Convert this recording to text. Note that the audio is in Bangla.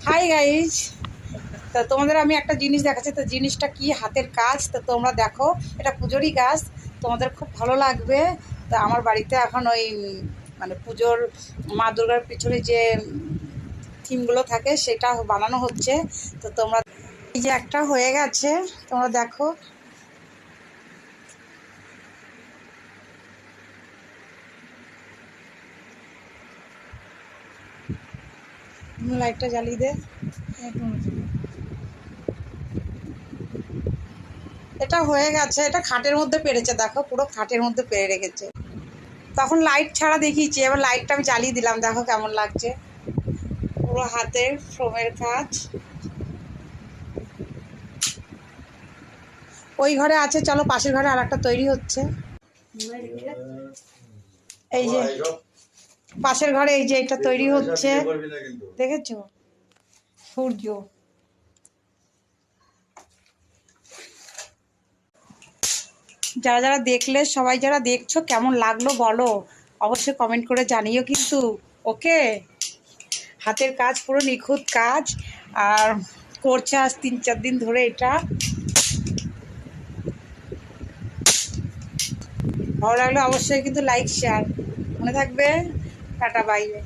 হাই গাইজ তো তোমাদের আমি একটা জিনিস দেখাচ্ছি। তো জিনিসটা কি? হাতের কাজ। তো তোমরা দেখো, এটা পুজোরই গাছ তোমাদের খুব ভালো লাগবে। তা আমার বাড়িতে এখন ওই মানে পুজোর মা দুর্গার পিছনে যে থিমগুলো থাকে, সেটা বানানো হচ্ছে। তো তোমরা, এই যে একটা হয়ে গেছে। তোমরা দেখো। লাইটটা জ্বালিয়ে দে। এটা হয়ে গেছে, এটা খাটের মধ্যে পেরেছে, দেখো, পুরো খাটের মধ্যে পেরে রেখেছে। তখন লাইট ছাড়া দেখিয়েছি, এবার লাইটটা আমি জ্বালিয়ে দিলাম, দেখো কেমন লাগছে। পুরো হাতের ফ্রমের কাজ। ওই ঘরে আছে, চলো পাশের ঘরে আর একটা তৈরি হচ্ছে। এই যে পাশের ঘরে এই যে এটা তৈরি হচ্ছে। দেখেছ? সূর্য। যারা যারা দেখলে, সবাই যারা দেখছ, কেমন লাগল বলো? অবশ্যই কমেন্ট করে জানিও কিন্তু, ওকে? হাতের কাজ, পুরো নিখুঁত কাজ। আর করছে আজ তিন চার দিন ধরে এটা। ভালো লাগলে অবশ্যই কিন্তু লাইক শেয়ার মনে থাকবে? Tata bye by